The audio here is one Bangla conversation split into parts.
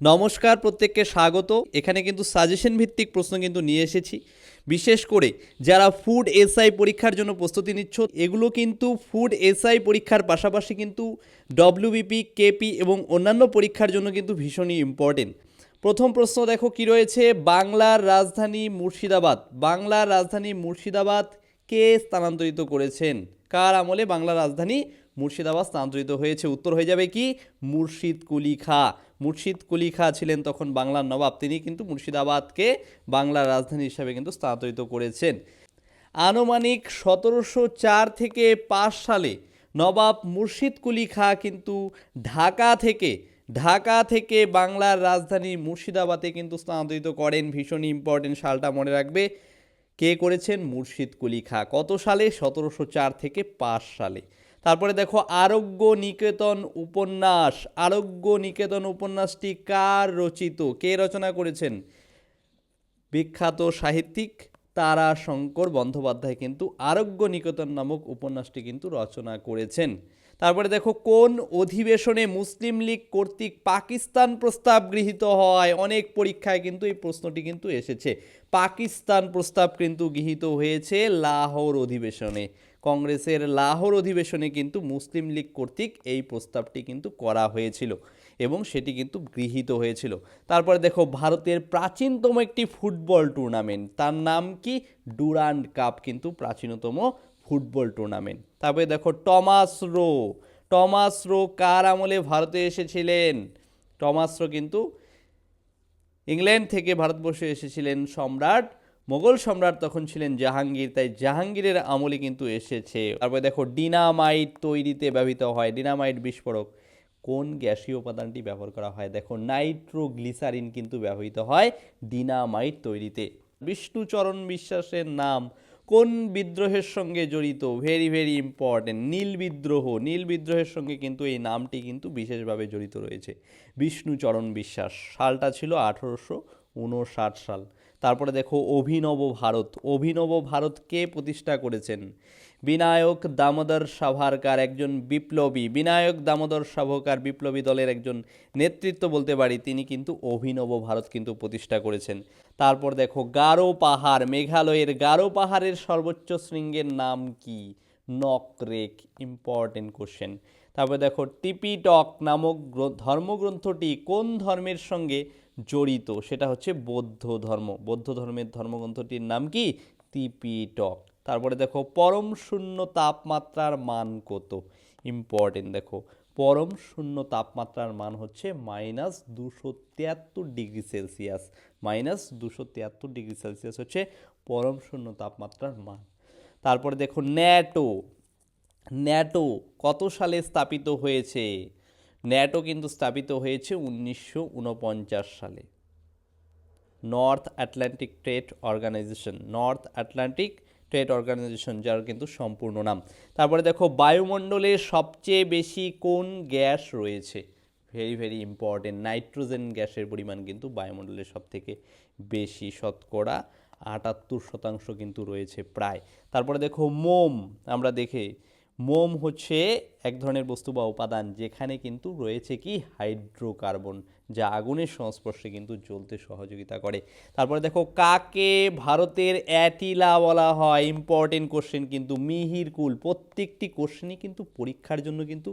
নমস্কার প্রত্যেককে স্বাগত। এখানে কিন্তু সাজেশন ভিত্তিক প্রশ্ন কিন্তু নিয়ে এসেছি। বিশেষ করে যারা ফুড এসআই পরীক্ষার জন্য প্রস্তুতি নিচ্ছ, এগুলো কিন্তু ফুড এসআই পরীক্ষার পাশাপাশি কিন্তু ডব্লিউবিপি কেপি এবং অন্যান্য পরীক্ষার জন্য কিন্তু ভীষণই ইম্পর্টেন্ট প্রথম প্রশ্ন দেখো কি রয়েছে? বাংলার রাজধানী মুর্শিদাবাদ। বাংলার রাজধানী মুর্শিদাবাদ কে স্থানান্তরিত করেছেন? কার আমলে বাংলার রাজধানী মুর্শিদাবাদ স্থানান্তরিত হয়েছে? উত্তর হয়ে যাবে কি? মুর্শিদ কুলি খা মুর্শিদ কুলি খা ছিলেন তখন বাংলার নবাব। তিনি কিন্তু মুর্শিদাবাদকে বাংলার রাজধানী হিসাবে কিন্তু স্থানান্তরিত করেছেন। আনুমানিক সতেরোশো চার থেকে পাঁচ সালে নবাব মুর্শিদ কুলি খা কিন্তু ঢাকা থেকে ঢাকা থেকে বাংলার রাজধানী মুর্শিদাবাদে কিন্তু স্থানান্তরিত করেন। ভীষণ ইম্পর্টেন্ট সালটা মনে রাখবে। কে করেছেন? মুর্শিদ কুলি খা কত সালে? সতেরোশো চার থেকে পাঁচ সালে। তারপরে দেখো আরোগ্য নিকেতন উপন্যাস। আরোগ্য নিকেতন উপন্যাসটি কার রচিত? কে রচনা করেছেন? বিখ্যাত সাহিত্যিক তারা শঙ্কর বন্দ্যোপাধ্যায় কিন্তু আরোগ্য নিকেতন নামক উপন্যাসটি কিন্তু রচনা করেছেন। তারপরে দেখো, কোন অধিবেশনে মুসলিম লীগ কর্তৃক পাকিস্তান প্রস্তাব গৃহীত হয়? অনেক পরীক্ষায় কিন্তু এই প্রশ্নটি কিন্তু এসেছে। পাকিস্তান প্রস্তাব কিন্তু গৃহীত হয়েছে লাহোর অধিবেশনে। কংগ্রেসের লাহোর অধিবেশনে কিন্তু মুসলিম লীগ কর্তৃক এই প্রস্তাবটি কিন্তু করা হয়েছিল এবং সেটি কিন্তু গৃহীত হয়েছিল। তারপরে দেখো, ভারতের প্রাচীনতম একটি ফুটবল টুর্নামেন্ট, তার নাম কি? ডুরান্ড কাপ কিন্তু প্রাচীনতম ফুটবল টুর্নামেন্ট। তারপরে দেখো, টমাস রো টমাস রো কার আমলে ভারতে এসেছিলেন? টমাস রো কিন্তু ইংল্যান্ড থেকে ভারতবর্ষে এসেছিলেন সম্রাট মোগল সম্রাট তখন ছিলেন জাহাঙ্গীর, তাই জাহাঙ্গীরের আমলে কিন্তু এসেছে। তারপরে দেখো, ডিনামাইট তৈরিতে ব্যবহৃত হয়, ডিনামাইট বিস্ফোরক। কোন গ্যাসীয় উপাদানটি ব্যবহার করা হয়? দেখো, নাইট্রোগ্লিসারিন কিন্তু ব্যবহৃত হয় ডিনামাইট তৈরিতে। বিষ্ণুচরণ বিশ্বাসের নাম। কোন বিদ্রোহের সঙ্গে জড়িত? ভেরি ভেরি ইম্পর্টেন্ট নীল বিদ্রোহ। নীল বিদ্রোহের সঙ্গে কিন্তু এই নামটি কিন্তু বিশেষভাবে জড়িত রয়েছে। বিষ্ণুচরণ বিশ্বাস। সালটা ছিল আঠেরোশো উনষাট সাল। তারপরে দেখো অভিনব ভারত। অভিনব ভারত কে প্রতিষ্ঠা করেছেন? বিনায়ক দামোদর সাভারকার একজন বিপ্লবী। বিনায়ক দামোদর সাভারকার বিপ্লবী দলের একজন নেতৃত্ব বলতে পারি, তিনি কিন্তু অভিনব ভারত কিন্তু প্রতিষ্ঠা করেছেন। তারপর দেখো গারো পাহাড়, মেঘালয়ের গারো পাহাড়ের সর্বোচ্চ শৃঙ্গের নাম কি? নকরেক ইম্পর্টেন্ট কোশ্চেন তারপরে দেখো টিপিটক নামক গ্র- ধর্মগ্রন্থটি কোন ধর্মের সঙ্গে জড়িত? সেটা হচ্ছে বৌদ্ধ ধর্ম। বৌদ্ধ ধর্মের ধর্মগ্রন্থটির নাম কি? টিপিটক তারপরে দেখো, পরম শূন্য তাপমাত্রার মান কত? ইম্পর্টেন্ট দেখো, পরম শূন্য তাপমাত্রার মান হচ্ছে মাইনাস দুশো তিয়াত্তর ডিগ্রি সেলসিয়াস মাইনাস দুশো তিয়াত্তর ডিগ্রি সেলসিয়াস হচ্ছে পরম শূন্য তাপমাত্রার মান। তারপরে দেখো ন্যাটো। ন্যাটো কত সালে স্থাপিত হয়েছে? ন্যাটো কিন্তু স্থাপিত হয়েছে উনিশশো উনপঞ্চাশ সালে। North Atlantic trade organisation, North Atlantic trade organisation, যার কিন্তু সম্পূর্ণ নাম। তারপরে দেখো, বায়ুমণ্ডলে সবচেয়ে বেশি কোন গ্যাস রয়েছে? ভেরি ভেরি ইম্পর্টেন্ট নাইট্রোজেন গ্যাসের পরিমাণ কিন্তু বায়ুমণ্ডলে সব থেকে বেশি শতকরা আটাত্তর শতাংশ কিন্তু রয়েছে প্রায়। তারপরে দেখো মোম, আমরা দেখে, মোম হচ্ছে এক ধরনের বস্তু বা উপাদান যেখানে কিন্তু রয়েছে কি হাইড্রোকার্বন, যা আগুনের সংস্পর্শে কিন্তু জ্বলতে সহযোগিতা করে। তারপরে দেখো কাকে ভারতের অ্যাটিলা বলা হয় ইম্পর্টেন্ট কোশ্চেন কিন্তু মিহির কুল, প্রত্যেকটি কোশ্চেনই কিন্তু পরীক্ষার জন্য কিন্তু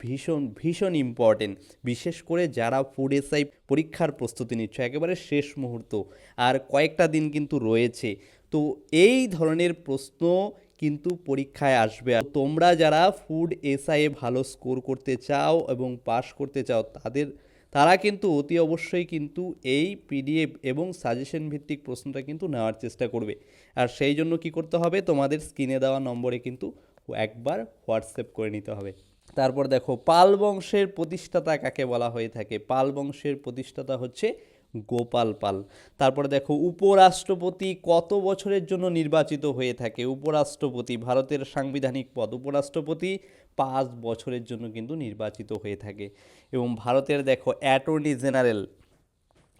ভীষণ ভীষণ ইম্পর্টেন্ট বিশেষ করে যারা ফুড এসআই পরীক্ষার প্রস্তুতি নিচ্ছ, একেবারে শেষ মুহূর্ত, আর কয়েকটা দিন কিন্তু রয়েছে। তো এই ধরনের প্রশ্ন কিন্তু পরীক্ষায় আসবে। আর তোমরা যারা ফুড এসআইয়ে ভালো স্কোর করতে চাও এবং পাস করতে চাও, তাদের, তারা কিন্তু অতি অবশ্যই কিন্তু এই পিডিএফ এবং সাজেশন ভিত্তিক প্রশ্নটা কিন্তু নেওয়ার চেষ্টা করবে। আর সেই জন্য কি করতে হবে? তোমাদের স্ক্রিনে দেওয়া নম্বরে কিন্তু একবার হোয়াটসঅ্যাপ করে নিতে হবে। তারপর দেখো, পাল বংশের প্রতিষ্ঠাতা কাকে বলা হয়ে থাকে? পাল বংশের প্রতিষ্ঠাতা হচ্ছে গোপাল পাল। তারপর দেখো, উপরাষ্ট্রপতি কত বছরের জন্য নির্বাচিত হয়ে থাকে? উপরাষ্ট্রপতি ভারতের সাংবিধানিক পদ, উপরাষ্ট্রপতি পাঁচ বছরের জন্য কিন্তু নির্বাচিত হয়ে থাকে। এবং ভারতের দেখো, অ্যাটর্নি জেনারেল,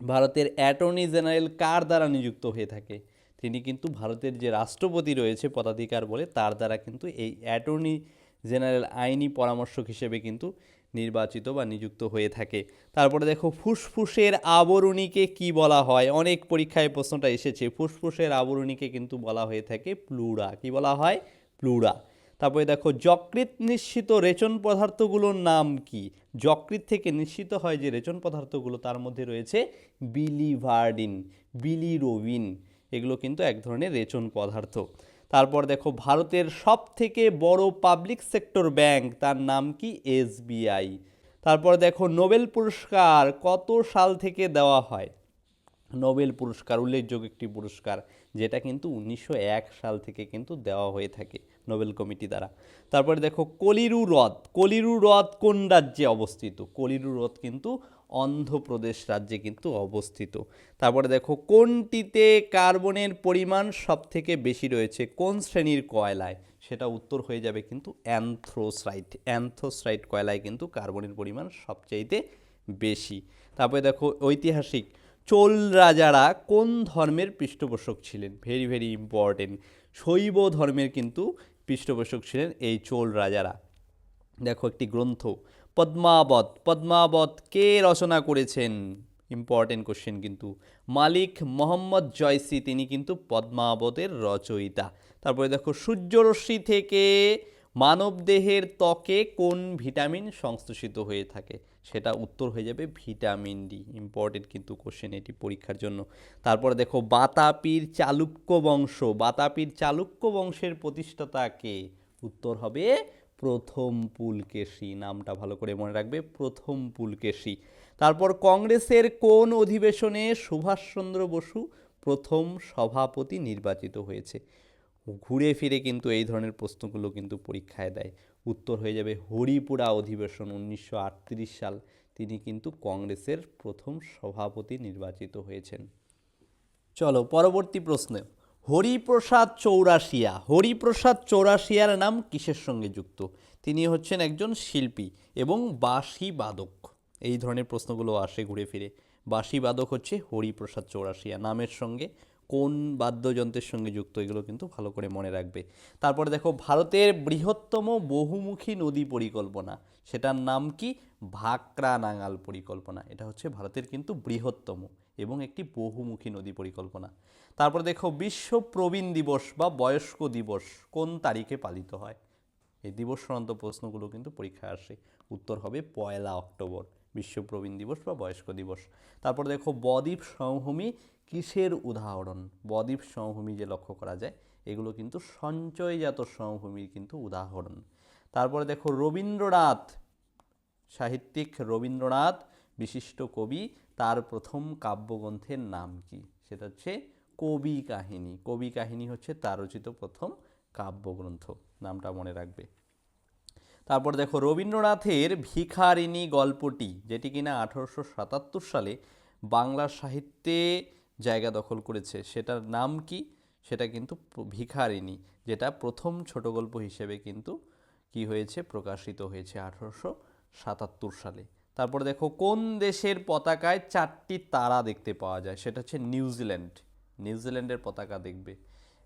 ভারতের অ্যাটর্নি জেনারেল কার দ্বারা নিযুক্ত হয়ে থাকে? তিনি কিন্তু ভারতের যে রাষ্ট্রপতি রয়েছে, পদাধিকার বলে, তার দ্বারা কিন্তু এই অ্যাটর্নি জেনারেল আইনি পরামর্শক হিসেবে কিন্তু নির্বাচিত বা নিযুক্ত হয়ে থাকে। তারপরে দেখো, ফুসফুসের আবরণীকে কি বলা হয়? অনেক পরীক্ষায় প্রশ্নটা এসেছে। ফুসফুসের আবরণীকে কিন্তু বলা হয়ে থাকে প্লুরা। কি বলা হয়? প্লুরা। তারপরে দেখো যকৃত নিশ্চিত রেচন পদার্থগুলোর নাম কি? যকৃত থেকে নিশ্চিত হয় যে রেচন পদার্থগুলো, তার মধ্যে রয়েছে বিলিভার্ডিন, বিলিরোবিন। এগুলো কিন্তু এক ধরনের রেচন পদার্থ। তারপর দেখো ভারতের সব থেকে বড় পাবলিক সেক্টর ব্যাংক তার নাম কি? এসবিআই তারপর দেখো নোবেল পুরস্কার কত সাল থেকে দেওয়া হয়? নোবেল পুরস্কার, উল্লেখযোগ্য একটি পুরস্কার, যেটা কিন্তু উনিশশো এক সাল থেকে কিন্তু দেওয়া হয়ে থাকে নোবেল কমিটি দ্বারা। তারপরে দেখো কলিরু হ্রদ কলিরু হ্রদ কোন রাজ্যে অবস্থিত? কলিরু হ্রদ কিন্তু অন্ধ্রপ্রদেশ রাজ্যে কিন্তু অবস্থিত। তারপরে দেখো, কোনটিতে কার্বনের পরিমাণ সব থেকে বেশি রয়েছে? কোন শ্রেণির কয়লায়? সেটা উত্তর হয়ে যাবে কিন্তু অ্যান্থ্রোসাইট। অ্যান্থ্রোসাইট কয়লায় কিন্তু কার্বনের পরিমাণ সবচাইতে বেশি। তারপরে দেখো, ঐতিহাসিক, চোল রাজারা কোন ধর্মের পৃষ্ঠপোষক ছিলেন? ভেরি ভেরি ইম্পর্টেন্ট শৈব ধর্মের কিন্তু পৃষ্ঠপোষক ছিলেন এই চোল রাজারা। দেখো একটি গ্রন্থ পদ্মাবত পদ্মাবত কে রচনা করেছেন? ইম্পর্টেন্ট কোশ্চেন কিন্তু। মালিক মোহাম্মদ জয়সি, তিনি কিন্তু পদ্মাবতের রচয়িতা। তারপরে দেখো, সূর্যরশ্মি থেকে মানবদেহের ত্বকে কোন ভিটামিন সংশ্লেষিত হয়ে থাকে? সেটা উত্তর হয়ে যাবে ভিটামিন ডি। ইম্পর্টেন্ট কিন্তু কোশ্চেন এটি পরীক্ষার জন্য। তারপরে দেখো, বাতাপির চালুক্য বংশ। বাতাপির চালুক্য বংশের প্রতিষ্ঠাতা কে? উত্তর হবে প্রথম পুলকেশী, নামটা ভালো করে মনে রাখবে, প্রথম পুলকেশী। তারপর কংগ্রেসের কোন অধিবেশনে সুভাষচন্দ্র বসু প্রথম সভাপতি নির্বাচিত হয়েছে? ঘুরে ফিরে কিন্তু এই ধরনের প্রশ্নগুলো কিন্তু পরীক্ষায় দেয়। উত্তর হয়ে যাবে হরিপুরা অধিবেশন উনিশশো আটত্রিশ সাল। তিনি কিন্তু কংগ্রেসের প্রথম সভাপতি নির্বাচিত হয়েছেন। চলো, পরবর্তী প্রশ্ন। হরিপ্রসাদ চৌরাশিয়া। হরিপ্রসাদ চৌরাশিয়ার নাম কিসের সঙ্গে যুক্ত? তিনি হচ্ছেন একজন শিল্পী এবং বাঁশি বাদক। এই ধরনের প্রশ্নগুলো আসে ঘুরে ফিরে। বাঁশি বাদক হচ্ছে হরিপ্রসাদ চৌরাশিয়া নামের সঙ্গে। কোন বাদ্যযন্ত্রের সঙ্গে যুক্ত? এগুলো কিন্তু ভালো করে মনে রাখবে। তারপরে দেখো, ভারতের বৃহত্তম বহুমুখী নদী পরিকল্পনা। সেটার নাম কি? ভাকরা নাঙাল পরিকল্পনা। এটা হচ্ছে ভারতের কিন্তু বৃহত্তম। এবং একটি বহুমুখী নদী পরিকল্পনা। তারপর দেখো, বিশ্ব প্রবীণ দিবস বা বয়স্ক দিবস কোন তারিখে পালিত হয়? এই দিবস সংক্রান্ত প্রশ্নগুলো কিন্তু পরীক্ষায় আসে। উত্তর হবে পয়লা অক্টোবর, বিশ্ব প্রবীণ দিবস বা বয়স্ক দিবস। তারপর দেখো, বদ্বীপ সমভূমি কিসের উদাহরণ? বদ্বীপ সমভূমি যে লক্ষ্য করা যায়, এগুলো কিন্তু সঞ্চয়জাত সমভূমির কিন্তু উদাহরণ। তারপরে দেখো, রবীন্দ্রনাথ, সাহিত্যিক রবীন্দ্রনাথ বিশিষ্ট কবি, তার প্রথম কাব্যগ্রন্থের নাম কি? সেটা হচ্ছে কবি কাহিনী। কবি কাহিনী হচ্ছে তার রচিত প্রথম কাব্যগ্রন্থ। নামটা মনে রাখবে। তারপর দেখো, রবীন্দ্রনাথের ভিখারিণী গল্পটি, যেটি কিনা আঠারোশো সাতাত্তর সালে বাংলা সাহিত্যে জায়গা দখল করেছে, সেটার নাম কি? সেটা কিন্তু ভিখারিণী, যেটা প্রথম ছোট গল্প হিসেবে কিন্তু কি হয়েছে? প্রকাশিত হয়েছে আঠারোশো সাতাত্তর সালে। তারপর দেখো কোন দেশের পতাকায় চারটি তারা দেখতে পাওয়া যায়? সেটা হচ্ছে নিউজিল্যান্ড। নিউজিল্যান্ডের পতাকা দেখবে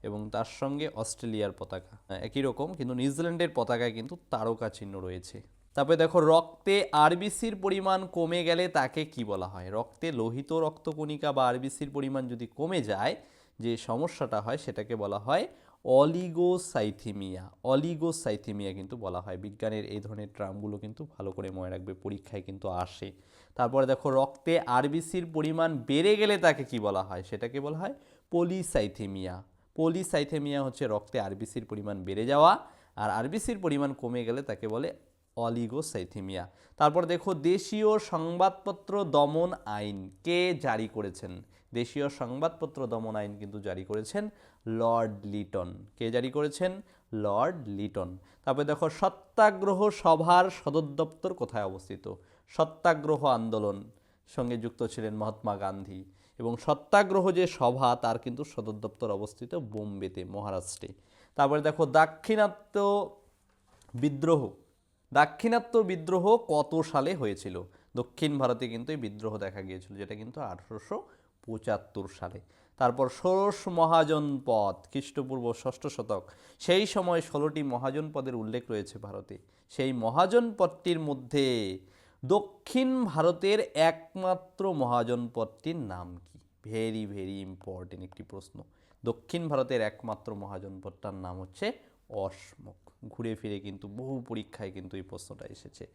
এবং তার সঙ্গে অস্ট্রেলিয়ার পতাকা। হ্যাঁ, একই রকম কিন্তু নিউজিল্যান্ডের পতাকায় কিন্তু তারকা চিহ্ন রয়েছে। তারপরে দেখো রক্তে আরবিসির পরিমাণ কমে গেলে তাকে কি বলা হয়? রক্তে লোহিত রক্তকণিকা বা আরবিসির পরিমাণ যদি কমে যায় যে সমস্যাটা হয় সেটাকে বলা হয় অলিগোসাইথিমিয়া অলিগোসাইথিমিয়া কিন্তু বলা হয়। বিজ্ঞানের এই ধরনের ট্রামগুলো কিন্তু ভালো করে মনে রাখবে, পরীক্ষায় কিন্তু আসে। তারপরে দেখো, রক্তে আরবিসির পরিমাণ বেড়ে গেলে তাকে কি বলা হয়? সেটাকে বলা হয় পলিসাইথেমিয়া। পলিসাইথেমিয়া হচ্ছে রক্তে আরবিসির পরিমাণ বেড়ে যাওয়া, আর আরবিসির পরিমাণ কমে গেলে তাকে বলে অলিগোসাইথেমিয়া। তারপর দেখো, দেশীয় সংবাদপত্র দমন আইন কে জারি করেছেন? দেশীয় সংবাদপত্র দমন আইন কিন্তু জারি করেছেন লর্ড লিটন। কে জারি করেছেন? Lord Lytton. তারপরে দেখো, সত্যাগ্রহ সভার সদর দপ্তর কোথায় অবস্থিত? সত্যাগ্রহ আন্দোলন সঙ্গে যুক্ত ছিলেন মহাত্মা গান্ধী। এবং সত্যাগ্রহ যে সভা, তার কিন্তু সদর দপ্তর অবস্থিত বোম্বেতে, মহারাষ্ট্রে। তারপরে দেখো, দাক্ষিণাত্য বিদ্রোহ। দাক্ষিণাত্য বিদ্রোহ কত সালে হয়েছিল? দক্ষিণ ভারতে কিন্তু এই বিদ্রোহ দেখা গিয়েছিল, যেটা কিন্তু আঠারোশো পঁচাত্তর সালে। তারপর ষোড়শ মহাজনপদ খ্রিস্টপূর্ব ষষ্ঠ শতক। সেই সময় ষোলোটি মহাজনপদের উল্লেখ রয়েছে ভারতে। সেই মহাজনপদটির মধ্যে দক্ষিণ ভারতের একমাত্র মহাজনপদটির নাম কি? ভেরি ভেরি ইম্পর্টেন্ট একটি প্রশ্ন। দক্ষিণ ভারতের একমাত্র মহাজনপদটার নাম হচ্ছে অসমক ঘুরে ফিরে কিন্তু বহু পরীক্ষায় কিন্তু এই প্রশ্নটা এসেছে।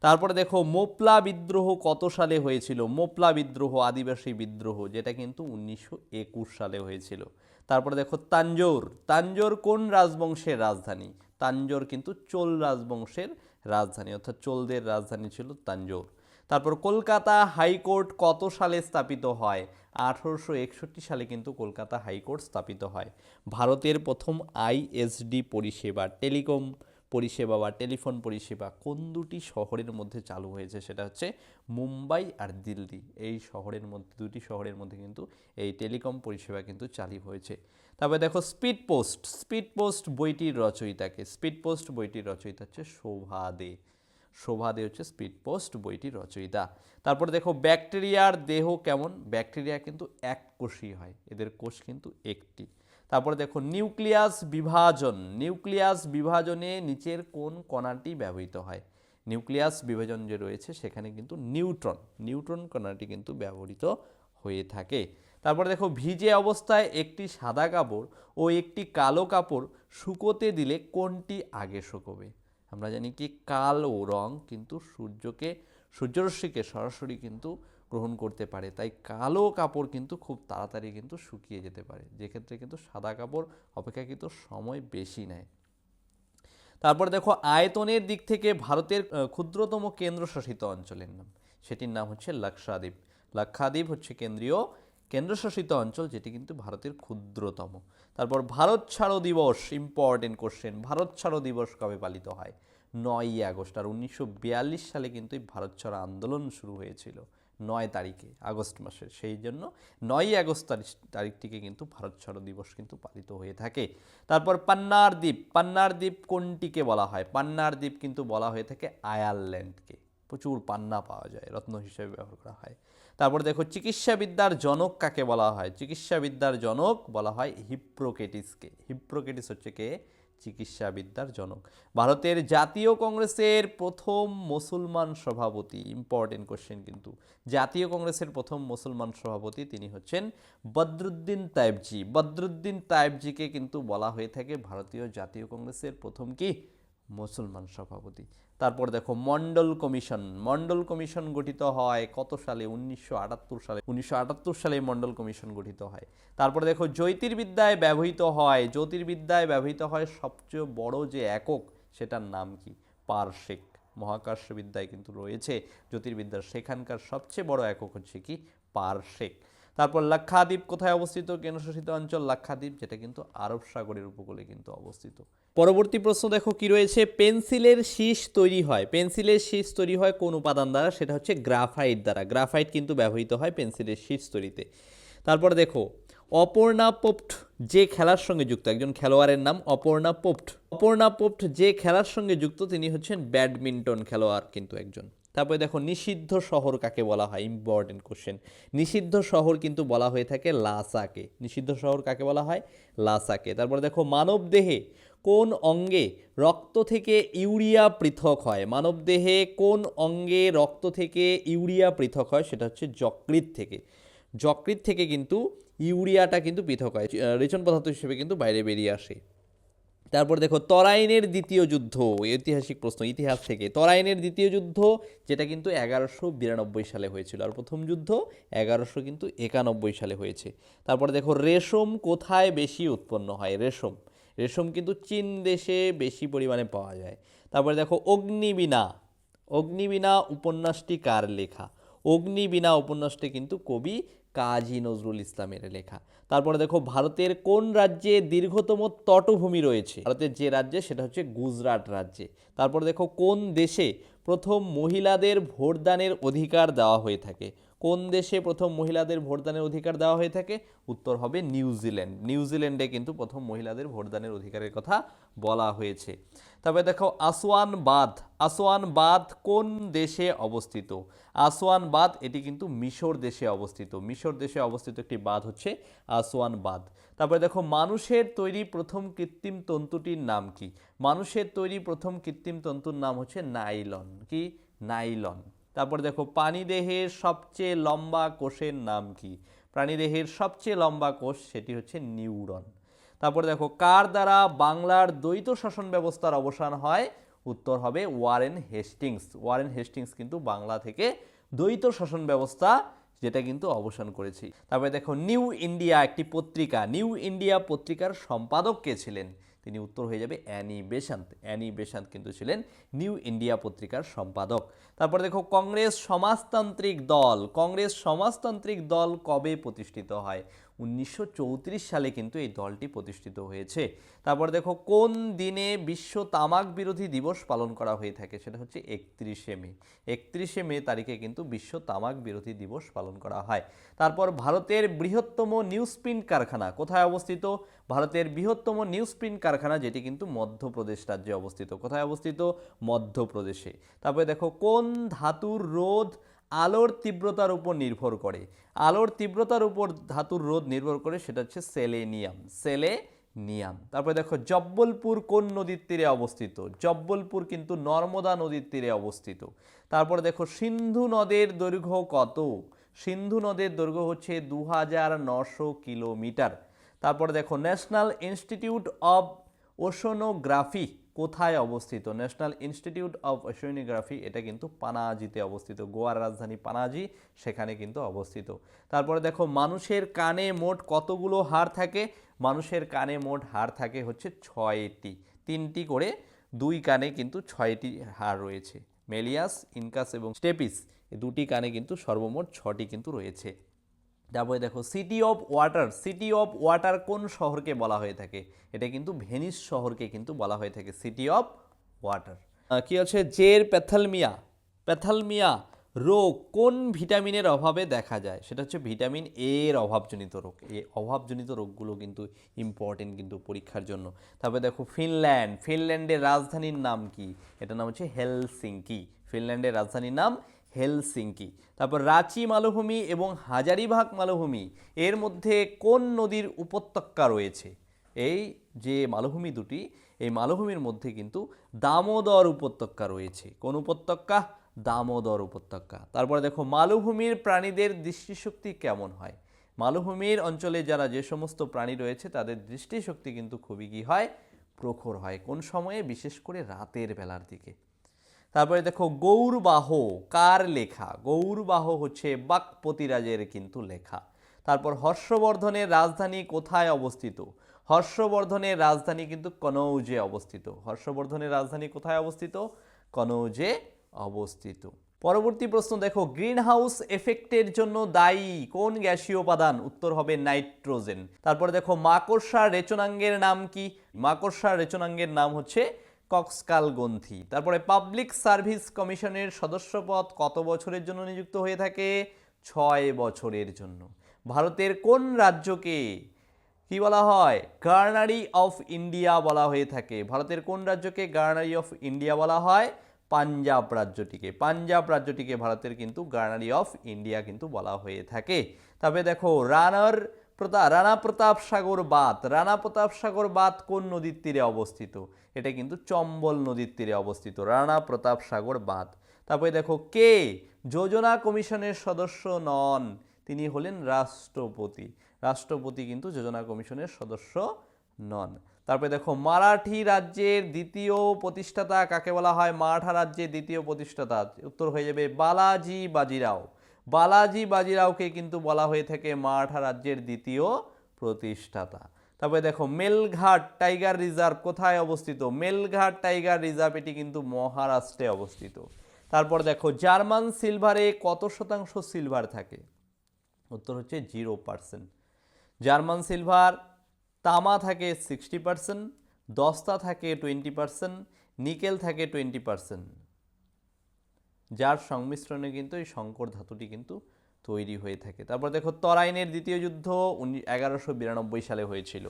তারপরে দেখো, মোপলা বিদ্রোহ কত সালে হয়েছিল? মোপলা বিদ্রোহ, আদিবাসী বিদ্রোহ, যেটা কিন্তু উনিশশো একুশ সালে হয়েছিল। তারপরে দেখো, তাঞ্জোর। তাঞ্জোর কোন রাজবংশের রাজধানী? তাঞ্জোর কিন্তু চোল রাজবংশের রাজধানী, অর্থাৎ চোলদের রাজধানী ছিল তাঞ্জোর। তারপর কলকাতা হাইকোর্ট কত সালে স্থাপিত হয়? আঠারোশো একষট্টি সালে কিন্তু কলকাতা হাইকোর্ট স্থাপিত হয়। ভারতের প্রথম আইএসডি পরিষেবা, টেলিকম। পরিষেবা বা টেলিফোন পরিষেবা কোন দুটি শহরের মধ্যে চালু হয়েছে সেটা হচ্ছে মুম্বাই আর দিল্লি। এই শহরের মধ্যে, দুটি শহরের মধ্যে কিন্তু এই টেলিকম পরিষেবা কিন্তু চালু হয়েছে। তারপরে দেখো স্পিড পোস্ট স্পিড পোস্ট বইটির রচয়িতাকে স্পিড পোস্ট বইটির রচয়িতা হচ্ছে শোভা দে। শোভা দে হচ্ছে স্পিড পোস্ট বইটির রচয়িতা। তারপরে দেখো ব্যাকটেরিয়ার দেহ কেমন? ব্যাকটেরিয়া কিন্তু এক কোষই হয়, এদের কোষ কিন্তু একটি। তারপরে দেখো নিউক্লিয়াস বিভাজন। নিউক্লিয়াস বিভাজনে নিচের কোন কণাটি ব্যবহৃত হয়? নিউক্লিয়াস বিভাজন যে রয়েছে, সেখানে কিন্তু নিউট্রন নিউট্রন কণাটি কিন্তু ব্যবহৃত হয়ে থাকে। তারপরে দেখো, ভিজে অবস্থায় একটি সাদা কাপড় ও একটি কালো কাপড় শুকোতে দিলে কোনটি আগে শুকোবে? আমরা জানি কি, কালো রং কিন্তু সূর্যকে, সূর্যরশ্মিকে সরাসরি কিন্তু গ্রহণ করতে পারে, তাই কালো কাপড় কিন্তু খুব তাড়াতাড়ি কিন্তু শুকিয়ে যেতে পারে। যেক্ষেত্রে কিন্তু সাদা কাপড় অপেক্ষাকৃত সময় বেশি নেয়। তারপর দেখো, আয়তনের দিক থেকে ভারতের ক্ষুদ্রতম কেন্দ্রশাসিত অঞ্চলের নাম। সেটির নাম হচ্ছে লাক্ষাদ্বীপ। লাক্ষাদ্বীপ হচ্ছে কেন্দ্রীয় কেন্দ্রশাসিত অঞ্চল, যেটি কিন্তু ভারতের ক্ষুদ্রতম। তারপর ভারত ছাড়ো দিবস ইম্পর্টেন্ট কোশ্চেন ভারত ছাড়ো দিবস কবে পালিত হয়? নয়ই আগস্ট। আর উনিশশো বিয়াল্লিশ সালে কিন্তু এই ভারত ছাড়ো আন্দোলন শুরু হয়েছিল। নয় তারিখে, আগস্ট মাসের। সেই জন্য নয়ই আগস্ট তারিখ, তারিখটিকে কিন্তু ভারত ছাড়ো দিবস কিন্তু পালিত হয়ে থাকে। তারপর পান্নার দ্বীপ পান্নার দ্বীপ কোনটিকে বলা হয়? পান্নার দ্বীপ কিন্তু বলা হয়ে থাকে আয়ারল্যান্ডকে। প্রচুর পান্না পাওয়া যায়, রত্ন হিসেবে ব্যবহার করা হয়। তারপর দেখো, চিকিৎসাবিদ্যার জনক কাকে বলা হয়? চিকিৎসাবিদ্যার জনক বলা হয় হিপ্রোকেটিসকে। হিপ্রোকেটিস হচ্ছে কে? চিকিৎসাবিদ্যার জনক। ভারতের জাতীয় কংগ্রেসের প্রথম মুসলমান সভাপতি ইম্পর্টেন্ট কোশ্চেন কিন্তু। জাতীয় কংগ্রেসের প্রথম মুসলমান সভাপতি তিনি হচ্ছেন বদরুদ্দিন তাইবজি। বদরুদ্দিন তাইবজিকে কিন্তু বলা হয়ে থাকে ভারতীয় জাতীয় কংগ্রেসের প্রথম কি? মুসলমান সভাপতি। তারপর দেখো মন্ডল কমিশন। মন্ডল কমিশন গঠিত হয় কত সালে? উনিশশো আটাত্তর সালে। উনিশশো আটাত্তর সালে মন্ডল কমিশন গঠিত হয়। তারপর দেখো জ্যোতির্বিদ্যায় ব্যবহৃত হয়। জ্যোতির্বিদ্যায় ব্যবহৃত হয় সবচেয়ে বড় যে একক, সেটার নাম কি? পারসেক মহাকাশবিদ্যায় কিন্তু রয়েছে। জ্যোতির্বিদ্যার সেখানকার সবচেয়ে বড় একক হচ্ছে কি? পারসেক তারপর লাক্ষাদ্বীপ কোথায় অবস্থিত? কেন্দ্রশাসিত অঞ্চল লাক্ষাদ্বীপ, যেটা কিন্তু আরব সাগরের উপকূলে কিন্তু অবস্থিত। পরবর্তী প্রশ্ন দেখো, কি রয়েছে? পেন্সিলের শীষ তৈরি হয়। পেন্সিলের শীষ তৈরি হয় কোন উপাদান দ্বারা? সেটা হচ্ছে গ্রাফাইট দ্বারা। গ্রাফাইট কিন্তু ব্যবহৃত হয় পেন্সিলের শীষ তৈরিতে। তারপর দেখো, অপর্ণা পোপ্ট যে খেলার সঙ্গে যুক্ত, একজন খেলোয়াড়ের নাম অপর্ণা পোপ্ট। অপর্ণা পোপ্ট যে খেলার সঙ্গে যুক্ত, তিনি হচ্ছেন ব্যাডমিন্টন খেলোয়াড় কিন্তু একজন। তারপরে দেখো, নিষিদ্ধ শহর কাকে বলা হয়? ইম্পর্টেন্ট কোশ্চেন নিষিদ্ধ শহর কিন্তু বলা হয়ে থাকে লাসাকে। নিষিদ্ধ শহর কাকে বলা হয়? লাসাকে। তারপরে দেখো, মানব দেহে কোন অঙ্গে রক্ত থেকে ইউরিয়া পৃথক হয়? মানব দেহে কোন অঙ্গে রক্ত থেকে ইউরিয়া পৃথক হয়? সেটা হচ্ছে যকৃৎ থেকে। যকৃৎ থেকে কিন্তু ইউরিয়াটা কিন্তু পৃথক হয়। রেচন পদার্থ হিসেবে কিন্তু বাইরে বেরিয়ে আসে। তারপর দেখো, তরাইনের দ্বিতীয় যুদ্ধ ঐতিহাসিক প্রশ্ন, ইতিহাস থেকে। তরাইনের দ্বিতীয় যুদ্ধ, যেটা কিন্তু এগারোশো বিরানব্বই সালে হয়েছিল, আর প্রথম যুদ্ধ এগারোশো কিন্তু একানব্বই সালে হয়েছে। তারপরে দেখো, রেশম কোথায় বেশি উৎপন্ন হয়? রেশম রেশম কিন্তু চীন দেশে বেশি পরিমাণে পাওয়া যায়। তারপরে দেখো, অগ্নিবীণা অগ্নিবীণা উপন্যাসটি কার লেখা? অগ্নিবীণা উপন্যাসটি কিন্তু কবি কাজী নজরুল ইসলামের লেখা। তারপরে দেখো, ভারতের কোন রাজ্যে দীর্ঘতম তটভূমি রয়েছে? ভারতের যে রাজ্যে, সেটা হচ্ছে গুজরাট রাজ্যে। তারপরে দেখো, কোন দেশে প্রথম মহিলাদের ভোটদানের অধিকার দেওয়া হয়ে থাকে? কোন দেশে প্রথম মহিলাদের ভোটদানের অধিকার দেওয়া হয়ে থাকে? উত্তর হবে নিউজিল্যান্ড নিউজিল্যান্ডে কিন্তু প্রথম মহিলাদের ভোটদানের অধিকারের কথা বলা হয়েছে। তবে দেখো, আসওয়ান বাঁধ আসওয়ান বাঁধ কোন দেশে অবস্থিত? আসওয়ান বাঁধ এটি কিন্তু মিশর দেশে অবস্থিত। মিশর দেশে অবস্থিত একটি বাঁধ হচ্ছে আসওয়ান বাঁধ তারপরে দেখো, মানুষের তৈরি প্রথম কৃত্রিম তন্তুটির নাম কি? মানুষের তৈরি প্রথম কৃত্রিম তন্তুর নাম হচ্ছে নাইলন। কি? নাইলন। তারপর দেখো, প্রাণীদেহের সবচেয়ে লম্বা কোষের নাম কি? প্রাণীদেহের সবচেয়ে লম্বা কোষ সেটি হচ্ছে নিউরন। তারপর দেখো, কার দ্বারা বাংলার দ্বৈত শাসন ব্যবস্থার অবসান হয়? উত্তর হবে ওয়ারেন হেস্টিংস। ওয়ারেন হেস্টিংস কিন্তু বাংলা থেকে দ্বৈত শাসন ব্যবস্থা যেটা কিন্তু অবসান করেছি। তারপরে দেখো, নিউ ইন্ডিয়া একটি পত্রিকা। নিউ ইন্ডিয়া পত্রিকার সম্পাদক কে ছিলেন? তিনি উত্তর হয়ে যাবে অ্যানি বেশান্ত। অ্যানি বেশান্ত কিন্তু ছিলেন নিউ ইন্ডিয়া পত্রিকার সম্পাদক। তারপর দেখো, কংগ্রেস সমাজতান্ত্রিক দল। কংগ্রেস সমাজতান্ত্রিক দল কবে প্রতিষ্ঠিত হয়? উনিশশো চৌত্রিশ সালে কিন্তু এই দলটি প্রতিষ্ঠিত হয়েছে। তারপর দেখো, কোন দিনে বিশ্ব তামাক বিরোধী দিবস পালন করা হয়ে থাকে সেটা হচ্ছে একত্রিশে মে। একত্রিশে মে তারিখে কিন্তু বিশ্ব তামাক বিরোধী দিবস পালন করা হয়। তারপর ভারতের বৃহত্তম নিউজ প্রিন্ট কারখানা কোথায় অবস্থিত? ভারতের বৃহত্তম নিউজ প্রিন্ট কারখানা যেটি কিন্তু মধ্যপ্রদেশ রাজ্যে অবস্থিত। কোথায় অবস্থিত? মধ্যপ্রদেশে। তারপরে দেখো, কোন ধাতুর রোধ আলোর তীব্রতার উপর নির্ভর করে। আলোর তীব্রতার উপর ধাতুর রোধ নির্ভর করে সেটা হচ্ছে সেলেনিয়াম সেলেনিয়াম। তারপরে দেখো, জব্বলপুর কোন নদীর তীরে অবস্থিত? জব্বলপুর কিন্তু নর্মদা নদীর তীরে অবস্থিত। তারপরে দেখো, সিন্ধু নদের দৈর্ঘ্য কত? সিন্ধু নদের দৈর্ঘ্য হচ্ছে দু কিলোমিটার। তারপরে দেখো, ন্যাশনাল ইনস্টিটিউট অব ওশনোগ্রাফি কোথায় অবস্থিত? ন্যাশনাল ইনস্টিটিউট অফ ওশনোগ্রাফি এটা কিন্তু পানাজিতে অবস্থিত। গোয়ার রাজধানী পানাজি, সেখানে কিন্তু অবস্থিত। তারপরে দেখো, মানুষের কানে মোট কতগুলো হাড় থাকে? মানুষের কানে মোট হাড় থাকে হচ্ছে ছয়টি। তিনটি করে দুই কানে কিন্তু ছয়টি হাড় রয়েছে। মেলিয়াস, ইনকাস এবং স্টেপিস দুটি কানে কিন্তু সর্বমোট ছটি কিন্তু রয়েছে। তারপরে দেখো city of water city of water কোন শহরকে বলা হয়ে থাকে? এটা কিন্তু ভেনিস শহরকে কিন্তু বলা হয়ে থাকে সিটি অফ ওয়াটার কি আছে? জের প্যাথালমিয়া প্যাথালমিয়া রোগ কোন ভিটামিনের অভাবে দেখা যায়? সেটা হচ্ছে ভিটামিন এ এর অভাবজনিত রোগ। এই অভাবজনিত রোগগুলো কিন্তু ইম্পর্টেন্ট কিন্তু পরীক্ষার জন্য। তারপরে দেখো, ফিনল্যান্ড। ফিনল্যান্ডের রাজধানীর নাম কি? এটার নাম হচ্ছে হেলসিঙ্কি। ফিনল্যান্ডের রাজধানীর নাম হেলসিঙ্কি। তারপর রাঁচি মালভূমি এবং হাজারিবাগ মালভূমি, এর মধ্যে কোন নদীর উপত্যকা রয়েছে? এই যে মালভূমি দুটি, এই মালভূমির মধ্যে কিন্তু দামোদর উপত্যকা রয়েছে। কোন উপত্যকা? দামোদর উপত্যকা। তারপরে দেখো, মালভূমির প্রাণীদের দৃষ্টিশক্তি কেমন হয়? মালভূমির অঞ্চলে যারা যে সমস্ত প্রাণী রয়েছে, তাদের দৃষ্টিশক্তি কিন্তু খুবই কি হয়? প্রখর হয়। কোন সময়ে? বিশেষ করে রাতের বেলার দিকে। তারপরে দেখো গৌরবাহ, কার লেখা? গৌরবাহ হচ্ছে বাকপতিরাজের কিন্তু লেখা। তারপর হর্ষবর্ধনের রাজধানী কোথায় অবস্থিত? হর্ষবর্ধনের রাজধানী কিন্তু কনৌজে অবস্থিত। হর্ষবর্ধনের রাজধানী কোথায় অবস্থিত? কনৌজে অবস্থিত। পরবর্তী প্রশ্ন দেখো গ্রিন হাউস এফেক্টের জন্য দায়ী কোন গ্যাসীয় উপাদান? উত্তর হবে নাইট্রোজেন। তারপরে দেখো, মাকড়সার রেচনাঙ্গের নাম কি? মাকড়সার রেচনাঙ্গের নাম হচ্ছে কক্সকাল গ্রন্থি তারপরে পাবলিক সার্ভিস কমিশনের সদস্যপদ কত বছরের জন্য নিযুক্ত হয়ে থাকে? ছয় বছরের জন্য। ভারতের কোন রাজ্যকে কি বলা হয়? গার্নারি অফ ইন্ডিয়া বলা হয়ে থাকে। ভারতের কোন রাজ্যকে গার্নারি অফ ইন্ডিয়া বলা হয়? পাঞ্জাব রাজ্যটিকে। পাঞ্জাব রাজ্যটিকে ভারতের কিন্তু গার্নারি অফ ইন্ডিয়া কিন্তু বলা হয়ে থাকে। তবে দেখো, রানার প্রতাপ, রানা প্রতাপ সাগর বাঁধ। রানা প্রতাপ সাগর বাঁধ কোন নদীর তীরে অবস্থিত? এটা কিন্তু চম্বল নদীর তীরে অবস্থিত। রানা প্রতাপ সাগর বাঁধ। তারপরে দেখো, কে? যোজনা কমিশনের সদস্য নন। তিনি হলেন রাষ্ট্রপতি। রাষ্ট্রপতি কিন্তু যোজনা কমিশনের সদস্য নন। তারপরে দেখো, মারাঠি রাজ্যের দ্বিতীয় প্রতিষ্ঠাতা কাকে বলা হয়? মারাঠা রাজ্যের দ্বিতীয় প্রতিষ্ঠাতা। উত্তর হয়ে যাবে, বালাজি বাজিরাও। বালাজি বাজিরাওকে কিন্তু বলা হয়ে থাকে মারাঠা রাজ্যের দ্বিতীয় প্রতিষ্ঠাতা। তারপরে দেখো, মেলঘাট টাইগার রিজার্ভ কোথায় অবস্থিত? মেলঘাট টাইগার রিজার্ভ এটি কিন্তু মহারাষ্ট্রে অবস্থিত। তারপর দেখো, জার্মান সিলভারে কত শতাংশ সিলভার থাকে? উত্তর হচ্ছে জিরো পার্সেন্ট। জার্মান সিলভার, তামা থাকে সিক্সটি পার্সেন্ট, দস্তা থাকে টোয়েন্টি পার্সেন্ট, নিকেল থাকে টোয়েন্টি পার্সেন্ট। যার সংমিশ্রণে কিন্তু এই শঙ্কর ধাতুটি কিন্তু তৈরি হয়ে থাকে। তারপর দেখো তরাইনের দ্বিতীয় যুদ্ধ এগারোশো বিরানব্বই সালে হয়েছিল।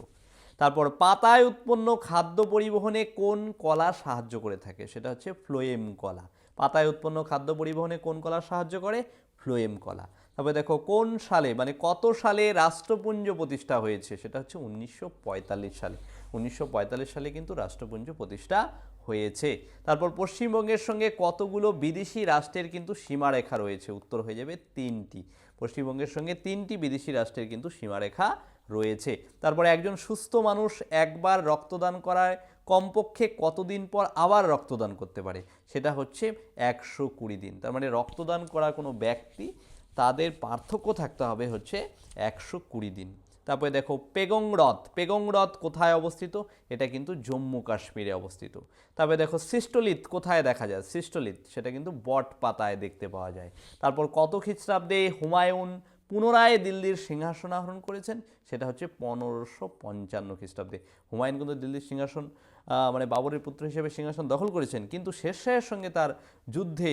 তারপর পাতায় উৎপন্ন খাদ্য পরিবহনে কোন কলা সাহায্য করে থাকে? সেটা হচ্ছে ফ্লোয়েম কলা। পাতায় উৎপন্ন খাদ্য পরিবহনে কোন কলা সাহায্য করে? ফ্লোয়েম কলা। তারপরে দেখো কোন সালে মানে কত সালে রাষ্ট্রপুঞ্জ প্রতিষ্ঠা হয়েছে? সেটা হচ্ছে উনিশশো পঁয়তাল্লিশ সালে। উনিশশো পঁয়তাল্লিশ সালে কিন্তু রাষ্ট্রপুঞ্জ প্রতিষ্ঠা হয়েছে। তারপর পশ্চিমবঙ্গের সঙ্গে কতগুলো বিদেশি রাষ্ট্রের কিন্তু সীমারেখা রয়েছে? উত্তর হয়ে যাবে তিনটি। পশ্চিমবঙ্গের সঙ্গে তিনটি বিদেশি রাষ্ট্রের কিন্তু সীমারেখা রয়েছে। তারপরে একজন সুস্থ মানুষ একবার রক্তদান করায়, কমপক্ষে কতদিন পর আবার রক্তদান করতে পারে? সেটা হচ্ছে একশো কুড়ি দিন। তার মানে রক্তদান করা কোনো ব্যক্তি, তাদের পার্থক্য থাকতে হবে হচ্ছে একশো কুড়ি দিন। তারপরে দেখো পেগং হ্রদ পেগং হ্রদ কোথায় অবস্থিত? এটা কিন্তু জম্মু কাশ্মীরে অবস্থিত। তারপরে দেখো সিস্টোলিথ কোথায় দেখা যায়? সিস্টোলিথ সেটা কিন্তু বট পাতায় দেখতে পাওয়া যায়। তারপর কত খ্রিস্টাব্দে হুমায়ুন পুনরায় দিল্লির সিংহাসন আহরণ করেছেন? সেটা হচ্ছে পনেরোশো পঞ্চান্ন খ্রিস্টাব্দে। হুমায়ুন কিন্তু দিল্লির সিংহাসন মানে বাবরের পুত্র হিসেবে সিংহাসন দখল করেছেন। কিন্তু শেরশাহের সঙ্গে তার যুদ্ধে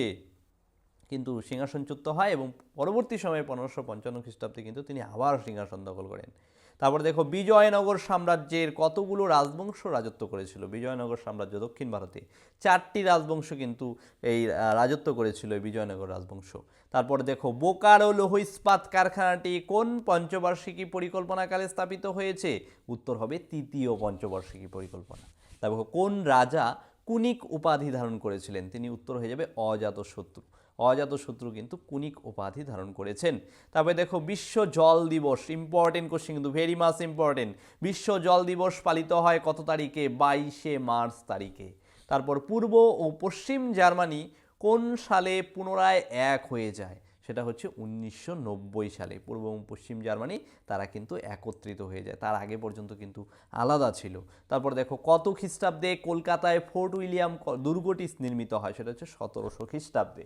কিন্তু সিংহাসনচ্যুত হয় এবং পরবর্তী সময়ে পনেরোশো পঞ্চান্ন খ্রিস্টাব্দে কিন্তু তিনি আবার সিংহাসন দখল করেন। তারপর দেখো, বিজয়নগর সাম্রাজ্যের কতগুলো রাজবংশ রাজত্ব করেছিল? বিজয়নগর সাম্রাজ্য দক্ষিণ ভারতে। চারটি রাজবংশ কিন্তু এই রাজত্ব করেছিল বিজয়নগর রাজবংশ। তারপর দেখো, বোকারো লৌহ ইস্পাত কারখানাটি কোন পঞ্চবার্ষিকী পরিকল্পনাকালে স্থাপিত হয়েছে? উত্তর হবে তৃতীয় পঞ্চবার্ষিকী পরিকল্পনা। তারপর কোন রাজা কুনিক উপাধি ধারণ করেছিলেন? তিনি উত্তর হয়ে যাবে অজাতশত্রু। অজাতশত্রু কিন্তু কুনিক উপাধি ধারণ করেছেন। তারপরে দেখো, বিশ্ব জল দিবস ইম্পর্টেন্ট কোশ্চেন কিন্তু ভেরি মাস ইম্পর্টেন্ট বিশ্ব জল দিবস পালিত হয় কত তারিখে? বাইশে মার্চ তারিখে। তারপর পূর্ব ও পশ্চিম জার্মানি কোন সালে পুনরায় এক হয়ে যায়? সেটা হচ্ছে উনিশশো নব্বই সালে। পূর্ব এবং পশ্চিম জার্মানি তারা কিন্তু একত্রিত হয়ে যায়। তার আগে পর্যন্ত কিন্তু আলাদা ছিল। তারপর দেখো, কত খ্রিস্টাব্দে কলকাতায় ফোর্ট উইলিয়াম দুর্গটি নির্মিত হয়? সেটা হচ্ছে সতেরোশো খ্রিস্টাব্দে।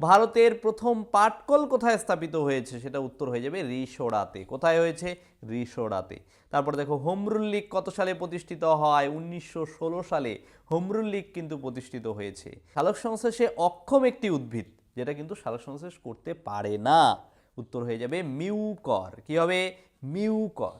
ভারতের প্রথম পাটকল কোথায় স্থাপিত হয়েছে? সেটা উত্তর হয়ে যাবে রিসোড়াতে। কোথায় হয়েছে? রিসোড়াতে। তারপর দেখো, হোমরুল লীগ কত সালে প্রতিষ্ঠিত হয়? উনিশশো ষোলো সালে হোমরুল লীগ কিন্তু প্রতিষ্ঠিত হয়েছে। সালোক সংশ্লেষে অক্ষম একটি উদ্ভিদ, যেটা কিন্তু সালোক সংশ্লেষ করতে পারে না। উত্তর হয়ে যাবে মিউকর। কি হবে? মিউকর।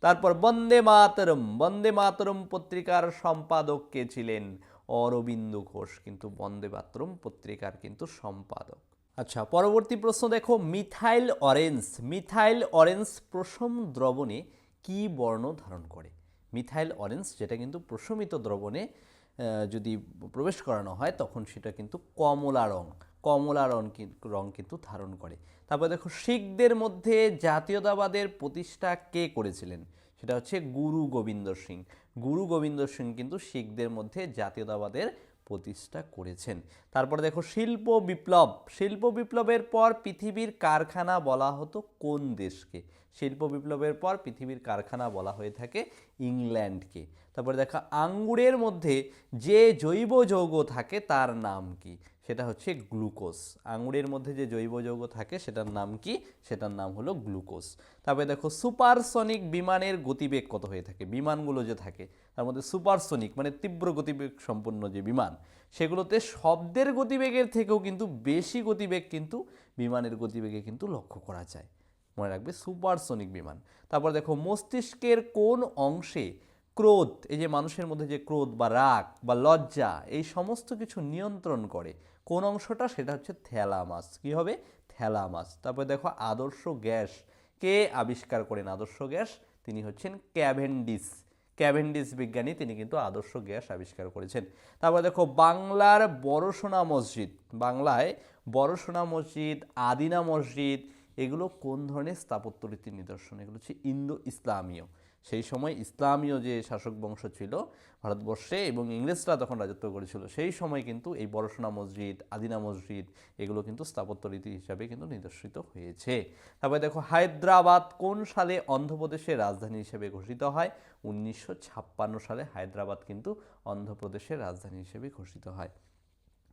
তারপর বন্দে মাতরম। বন্দে মাতরম পত্রিকার সম্পাদক কে ছিলেন? অরবিন্দ ঘোষ, কিন্তু বন্দে মাতরম পত্রিকার কিন্তু সম্পাদক। আচ্ছা পরবর্তী প্রশ্ন দেখো, মিথাইল অরেঞ্জ মিথাইল অরেঞ্জ প্রশম দ্রবণে কি বর্ণ ধারণ করে? মিথাইল অরেঞ্জ যেটা কিন্তু প্রশমিত দ্রবণে যদি প্রবেশ করানো হয়, তখন সেটা কিন্তু কমলা রং কমলা রং রং কিন্তু ধারণ করে। তারপর দেখো, শিখদের মধ্যে জাতীয়তাবাদের প্রতিষ্ঠা কে করেছিলেন? সেটা হচ্ছে গুরু গোবিন্দ সিং। গুরু গোবিন্দ সিং কিন্তু শিখদের মধ্যে জাতীয়তাবাদের প্রতিষ্ঠা করেছেন। তারপর দেখো শিল্প বিপ্লব। শিল্প বিপ্লবের পর পৃথিবীর কারখানা বলা হতো কোন দেশকে? শিল্প বিপ্লবের পর পৃথিবীর কারখানা বলা হয়ে থাকে ইংল্যান্ডকে। তারপরে দেখো আঙ্গুরের মধ্যে যে জৈব যৌগ থাকে তার নাম কি? সেটা হচ্ছে গ্লুকোজ। আঙুরের মধ্যে যে জৈব যৌগ থাকে, সেটার নাম কি? সেটার নাম হলো গ্লুকোজ। তারপরে দেখো, সুপারসনিক বিমানের গতিবেগ কত হয়ে থাকে? বিমানগুলো যে থাকে, তার মধ্যে সুপারসনিক মানে তীব্র গতিবেগ সম্পন্ন যে বিমান, সেগুলোতে শব্দের গতিবেগের থেকেও কিন্তু বেশি গতিবেগ কিন্তু বিমানের গতিবেগে কিন্তু লক্ষ্য করা যায়। মনে রাখবে, সুপারসনিক বিমান। তারপর দেখো, মস্তিষ্কের কোন অংশে ক্রোধ, এই যে মানুষের মধ্যে যে ক্রোধ বা রাগ বা লজ্জা, এই সমস্ত কিছু নিয়ন্ত্রণ করে। কোন অংশটা? সেটা হচ্ছে থ্যালামাস। কি হবে? থ্যালামাস। তারপরে দেখো আদর্শ গ্যাস। কে আবিষ্কার করেন আদর্শ গ্যাস? তিনি হচ্ছেন ক্যাভেন্ডিস। ক্যাভেন্ডিস বিজ্ঞানী, তিনি কিন্তু আদর্শ গ্যাস আবিষ্কার করেছেন। তারপর দেখো বাংলার বড়সোনা মসজিদ। বাংলায় বড়সোনা মসজিদ, আদিনা মসজিদ, এগুলো কোন ধরনের স্থাপত্য রীতির নিদর্শন? এগুলো হচ্ছে ইন্দো ইসলামীয় সেই সময় ইসলামীয় যে শাসক বংশ ছিল ভারতবর্ষে এবং ইংরেজরা তখন রাজত্ব করেছিল, সেই সময় কিন্তু এই বড়সোনা মসজিদ, আদিনা মসজিদ এগুলো কিন্তু স্থাপত্য রীতি হিসাবে কিন্তু নিদর্শিত হয়েছে। তারপরে দেখো, হায়দ্রাবাদ কোন সালে অন্ধ্রপ্রদেশের রাজধানী হিসেবে ঘোষিত হয়? উনিশশো ছাপ্পান্ন সালে হায়দ্রাবাদ কিন্তু অন্ধ্রপ্রদেশের রাজধানী হিসেবে ঘোষিত হয়।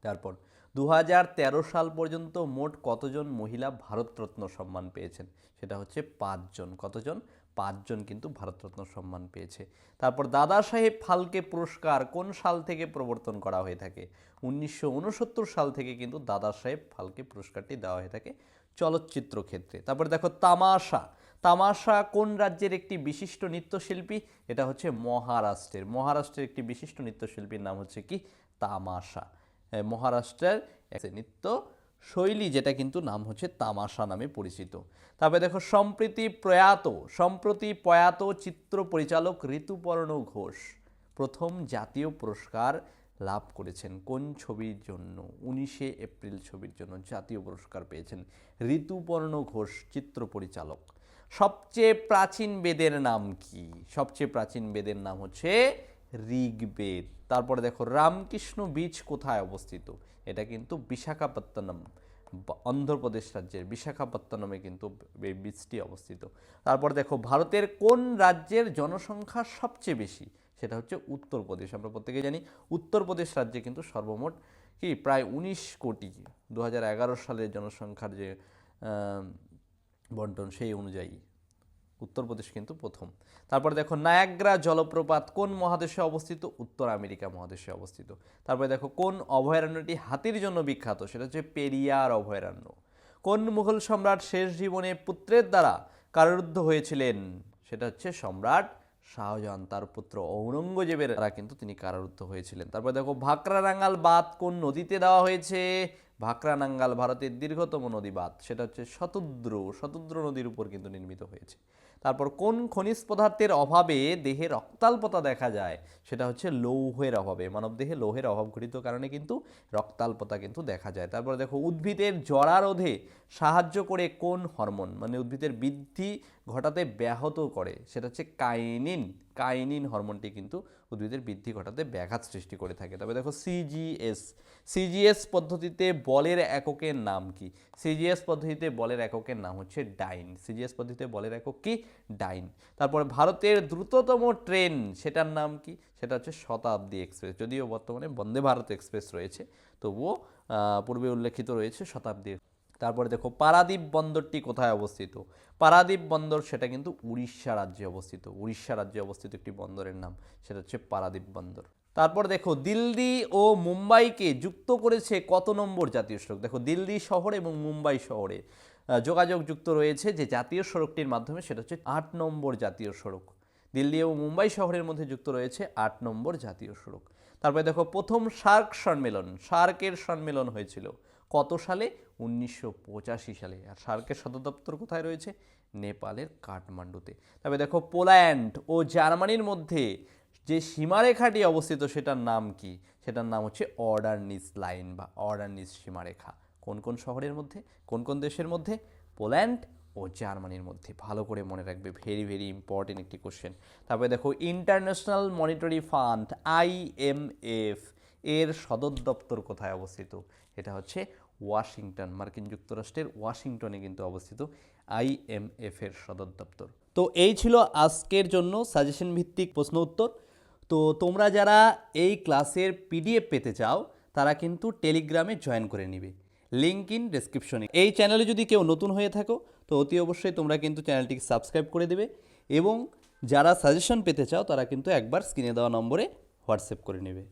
তারপর দু হাজার তেরো সাল পর্যন্ত মোট কতজন মহিলা ভারতরত্ন সম্মান পেয়েছেন? সেটা হচ্ছে পাঁচজন। কতজন? পাঁচজন কিন্তু ভারতরত্ন সম্মান পেয়েছে। তারপর দাদা সাহেব ফালকে পুরস্কার কোন সাল থেকে প্রবর্তন করা হয়ে থাকে? উনিশশো উনসত্তর সাল থেকে কিন্তু দাদা সাহেব ফালকে পুরস্কারটি দেওয়া হয়ে থাকে চলচ্চিত্র ক্ষেত্রে। তারপরে দেখো তামাশা। তামাশা কোন রাজ্যের একটি বিশিষ্ট নৃত্যশিল্পী? এটা হচ্ছে মহারাষ্ট্রের। মহারাষ্ট্রের একটি বিশিষ্ট নৃত্যশিল্পীর নাম হচ্ছে কি? তামাশা। মহারাষ্ট্রের নৃত্য শৈলী, যেটা কিন্তু নাম হচ্ছে তামাশা নামে পরিচিত। তারপরে দেখো, সম্প্রতি প্রয়াত সম্প্রতি প্রয়াত চিত্র পরিচালক ঋতুপর্ণ ঘোষ প্রথম জাতীয় পুরস্কার লাভ করেছেন কোন ছবির জন্য? উনিশে এপ্রিল ছবির জন্য জাতীয় পুরস্কার পেয়েছেন ঋতুপর্ণ ঘোষ, চিত্র পরিচালক। সবচেয়ে প্রাচীন বেদের নাম কি? সবচেয়ে প্রাচীন বেদের নাম হচ্ছে ঋগ্বেদ। তারপরে দেখো, রামকৃষ্ণ বীচ কোথায় অবস্থিত? এটা কিন্তু বিশাখাপত্তনম অন্ধ্রপ্রদেশ রাজ্যের বিশাখাপত্তনমে কিন্তু এই বীজটি অবস্থিত। তারপর দেখো, ভারতের কোন রাজ্যের জনসংখ্যা সবচেয়ে বেশি? সেটা হচ্ছে উত্তরপ্রদেশ। আমরা প্রত্যেকে জানি, উত্তরপ্রদেশ রাজ্যে কিন্তু সর্বমোট কি, প্রায় উনিশ কোটি দু হাজার এগারো সালের জনসংখ্যার যে বন্টন সেই অনুযায়ী। উত্তরপ্রদেশ কিন্তু প্রথম। তারপরে দেখো নায়াগ্রা জলপ্রপাত কোন মহাদেশে অবস্থিত? উত্তর আমেরিকা মহাদেশে অবস্থিত। তারপরে দেখো কোন অভয়ারণ্যটি হাতির জন্য বিখ্যাত? সেটা হচ্ছে পেরিয়ার অভয়ারণ্য। কোন মুঘল সম্রাট শেষ জীবনে পুত্রের দ্বারা কারারুদ্ধ হয়েছিলেন? সেটা হচ্ছে সম্রাট শাহজাহান, তার পুত্র ঔরঙ্গজেবের দ্বারা কিন্তু তিনি কারারুদ্ধ হয়েছিলেন। তারপরে দেখো ভাকরারাঙ্গাল বাঁধ কোন নদীতে দেওয়া হয়েছে? ভাকরানাঙ্গাল ভারতের দীর্ঘতম নদী বাঁধ। সেটা হচ্ছে শতদ্র শতদ্র নদীর উপর কিন্তু নির্মিত হয়েছে। তারপর কোন খনিজ পদার্থের অভাবে দেহে রক্তাল্পতা দেখা যায়? সেটা হচ্ছে লৌহের অভাবে। মানব দেহে লৌহের অভাব ঘটিত কারণে কিন্তু রক্তাল্পতা কিন্তু দেখা যায়। তারপর দেখো, উদ্ভিদের জরারোধে সাহায্য করে কোন হরমোন? মানে উদ্ভিদের বৃদ্ধি ঘটাতে ব্যাহত করে। সেটা হচ্ছে কাইনিন। কাইনিন হরমোনটি কিন্তু উদ্ভিদের বৃদ্ধি ঘটাতে ব্যাঘাত সৃষ্টি করে থাকে। তবে দেখো সিজিএস সিজিএস পদ্ধতিতে বলের এককের নাম কি? সিজিএস পদ্ধতিতে বলের এককের নাম হচ্ছে ডাইন। সিজিএস পদ্ধতিতে বলের একক কি? ডাইন। তারপরে ভারতের দ্রুততম ট্রেন, সেটার নাম কি? সেটা হচ্ছে শতাব্দী এক্সপ্রেস। যদিও বর্তমানে বন্দে ভারত এক্সপ্রেস রয়েছে, তবুও পূর্বে উল্লেখিত রয়েছে শতাব্দী তারপরে দেখো পারাদ্বীপ বন্দরটি কোথায় অবস্থিত? পারাদ্বীপ বন্দর সেটা কিন্তু উড়িষ্যা রাজ্যে অবস্থিত। উড়িষ্যা রাজ্যে অবস্থিত একটি বন্দরের নাম, সেটা হচ্ছে পারাদ্বীপ বন্দর। তারপর দেখো দিল্লি ও মুম্বাইকে যুক্ত করেছে কত নম্বর জাতীয় সড়ক? দেখো দিল্লি শহর এবং মুম্বাই শহরে যোগাযোগ যুক্ত রয়েছে যে জাতীয় সড়কটির মাধ্যমে, সেটা হচ্ছে আট নম্বর জাতীয় সড়ক। দিল্লি ও মুম্বাই শহরের মধ্যে যুক্ত রয়েছে আট নম্বর জাতীয় সড়ক। তারপরে দেখো প্রথম সার্ক সম্মেলন সার্কের সম্মেলন হয়েছিল। কত সালে? উনিশশো পঁচাশি সালে। আর সার্কের সদর দপ্তর কোথায় রয়েছে? নেপালের কাঠমান্ডুতে। তবে দেখো, পোল্যান্ড ও জার্মানির মধ্যে যে সীমারেখাটি অবস্থিত, সেটার নাম কি? সেটার নাম হচ্ছে অর্ডারনিস লাইন বা অর্ডারনিস সীমারেখা। কোন কোন শহরের মধ্যে? কোন কোন দেশের মধ্যে? পোল্যান্ড ও জার্মানির মধ্যে। ভালো করে মনে রাখবে, ভেরি ভেরি ইম্পর্টেন্ট একটি কোশ্চেন। তারপরে দেখো, ইন্টারন্যাশনাল মনিটারি ফান্ড আইএমএফ এর সদর দপ্তর কোথায় অবস্থিত? এটা হচ্ছে ওয়াশিংটন, মার্কিন যুক্তরাষ্ট্রের ওয়াশিংটনে কিন্তু অবস্থিত আইএমএফ এর সদর দপ্তর। তো এই ছিল আজকের জন্য সাজেশন ভিত্তিক প্রশ্ন উত্তর। তো তোমরা যারা এই ক্লাসের পিডিএফ পেতে চাও, তারা কিন্তু টেলিগ্রামে জয়েন করে নিবে। লিঙ্ক ইন ডেসক্রিপশনে। এই চ্যানেলে যদি কেউ নতুন হয়ে থাকো, তো অতি অবশ্যই তোমরা কিন্তু চ্যানেলটিকে সাবস্ক্রাইব করে দেবে এবং যারা সাজেশন পেতে চাও, তারা কিন্তু একবার স্ক্রিনে দেওয়া নম্বরে হোয়াটসঅ্যাপ করে নেবে।